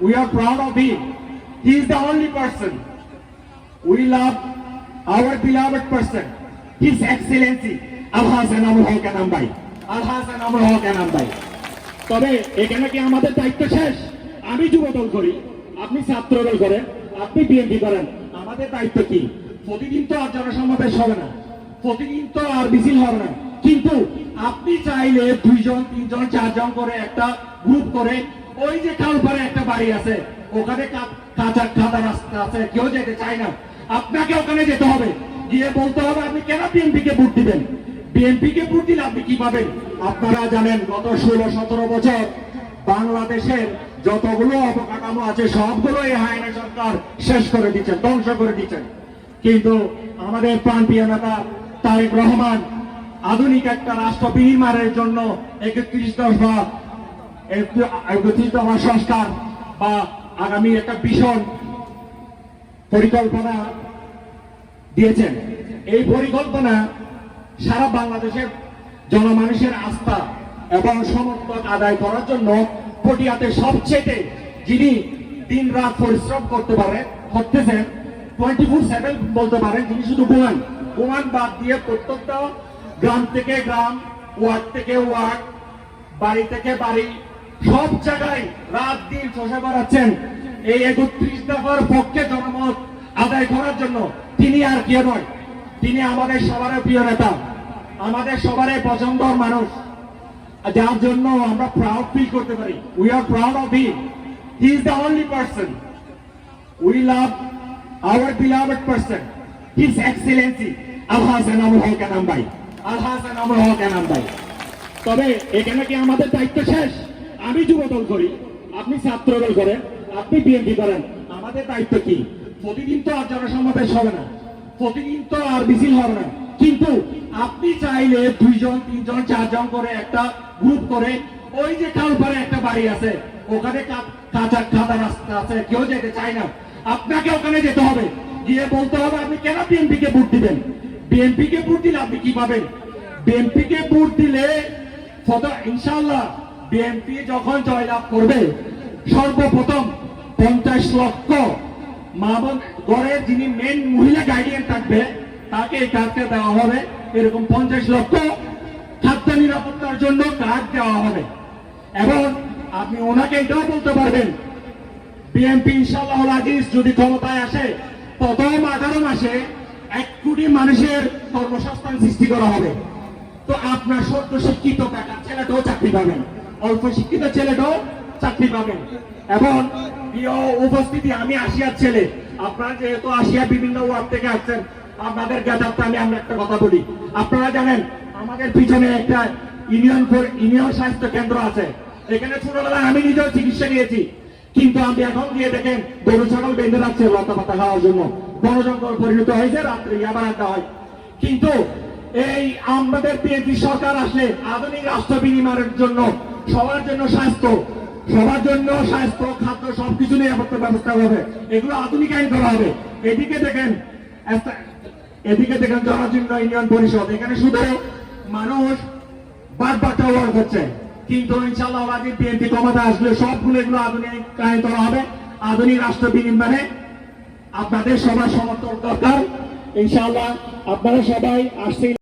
We are proud of him. He is the only person. We love our beloved person, His Excellency Alhasan Amul Haq Anambay. Alhasan Amul Haq Anambay. তবে এখানে কি আমাদের দায়িত্ব শেষ আমি যুব দল করি আপনি ছাত্র দল করেন আপনি বিএনপি করেন আমাদের দায়িত্ব কি প্রতিদিন তো আর জনসমাবেশ হবে না প্রতিদিন তো আর মিছিল হবে না কিন্তু আপনি চাইলে দুইজন তিনজন চারজন করে একটা গ্রুপ করে ওই যে কালপারে একটা বাড়ি আছে, ওখানে কাঁচা খাদা রাস্তা আছে, কেউ যেতে চায় না। আপনাকে ওখানে যেতে হবে। গিয়ে বলতে হবে, আপনি কেন বিএনপি কে ভোট দিবেন? বিএনপি কে ভোট দিলে আপনি কি পাবেন? আপনারা জানেন, গত ষোলো সতেরো বছর বাংলাদেশের যতগুলো অবকাঠামো আছে, সবগুলো এই হায়না সরকার শেষ করে দিচ্ছেন, ধ্বংস করে দিচ্ছেন। কিন্তু আমাদের প্রান্তীয় নেতা তারেক রহমান আধুনিক একটা রাষ্ট্র বিনির্মাণের জন্য একত্রিশ দফা একত্রিশ দফা সংস্কার বা আগামী একটা ভীষণ পরিকল্পনা দিয়েছেন। এই পরিকল্পনা সারা বাংলাদেশের জনমানুষের আস্থা এবং সমর্থন আদায় করার জন্য পটিয়াতে সবচেয়ে যিনি দিন রাত পরিশ্রম করতে পারে করতেছেন টোয়েন্টি ফোর সেভেন বলতে পারেন, যিনি শুধু ঘুমান। ঘুমান বাদ দিয়ে প্রত্যেকটা গ্রাম থেকে গ্রাম, ওয়ার্ড থেকে ওয়ার্ড, বাড়ি থেকে বাড়ি সব জায়গায় রাত দিন চষে বেড়াচ্ছেন। এই একত্রিশ দফার পক্ষে জনমত আদায় করার জন্য তিনি আর কে নয়। তিনি আমাদের সবার প্রিয় নেতা, আমাদের সবারই পছন্দর মানুষ। যার জন্য আমরা প্রাউড ফিল করতে পারি। We are proud of him he is the only person we love our beloved person. His excellency Alhasan Amul Haque আনাম্বাই Alhasan Amul Haque Enam ভাই তবে এখানে কি আমাদের দায়িত্ব শেষ? আমি যুব দল করি, আপনি ছাত্র দল করেন, আপনি বিএনপি করেন, আমাদের দায়িত্ব কি? প্রতিদিন তো আর জনসমাবেশ হবে না। প্রতিদিন তো আর মিছিল হবে না। কিন্তু আপনি চাইলে দুইজন, তিনজন, চারজন করে একটা গ্রুপ করে, ওই যে কালপারে একটা বাড়ি আছে, ওখানে কাঁচা খাদা রাস্তা আছে, কেউ যেতে চায় না। আপনাকে ওখানে যেতে হবে। গিয়ে বলতে হবে, আপনি কেন বিএনপি কে ভোট দিবেন? বিএনপি কে ভোট দিলে আপনি কি পাবেন? বিএনপি কে ভোট দিলে ইনশাল্লাহ বিএনপি যখন জয়লাভ করবে, সর্বপ্রথম পঞ্চাশ লক্ষ মা বোন ঘরের যিনি মেন মহিলা গার্ডিয়ান থাকবে, তাকে এই কাজটা দেওয়া হবে। এরকম পঞ্চাশ লক্ষ খাদ্য নিরাপত্তার জন্য কাজ দেওয়া হবে। এবং আপনি ওনাকে এটাও বলতে পারবেন বিএনপি ইনশাল্লাহ আজিজ যদি ক্ষমতায় আসে, প্রথম আঠারো মাসে এক কোটি মানুষের কর্মসংস্থান সৃষ্টি করা হবে। তো আপনার সদ্য শিক্ষিত বেকার ছেলেটাও চাকরি পাবেন। অল্প শিক্ষিত ছেলেটাও চাকরি পাবেন এবং প্রিয় উপস্থিতি, আমি আসিয়ার ছেলে। আপনারা যেহেতু আসিয়া বিভিন্ন ওয়ার্ড থেকে আসছেন, আপনাদের জ্ঞাতার্থে আমি আমরা একটা কথা বলি। আপনারা জানেন, আমাদের পিছনে একটা ইউনিয়ন ইউনিয়ন স্বাস্থ্য কেন্দ্র আছে। এখানে ছোটবেলায় আমি নিজেও চিকিৎসা নিয়েছি। কিন্তু আমি এখন গিয়ে দেখেন, গরু, ছাগল বেঁধে রাখছে লতা পাতা খাওয়ার জন্য। বনজঙ্গল পরিণত হয়েছে, রাত্রে আবার আড্ডা হয়। কিন্তু এই আমাদের বিএনপি সরকার আসলে আধুনিক রাষ্ট্র বিনিময়ের জন্য সবার জন্য স্বাস্থ্য, সবার জন্য স্বাস্থ্য, খাদ্য, সবকিছু নিরাপত্তার ব্যবস্থা হবে এগুলো আধুনিকায়ন করা হবে। এদিকে দেখেন এদিকে দেখেন জনজীর্ণ ইউনিয়ন পরিষদ। এখানে শুধু মানুষ বাদ বাচ্চা ওয়ার্ক হচ্ছে কিন্তু ইনশাল্লাহ আগে বিএনপি ক্ষমতা আসলে সবগুলো এগুলো আধুনিক আইন করা হবে। আধুনিক রাষ্ট্র বিনির্মাণে আপনাদের সবার সমর্থন দরকার। ইনশাল্লাহ আপনারা সবাই আসছেন।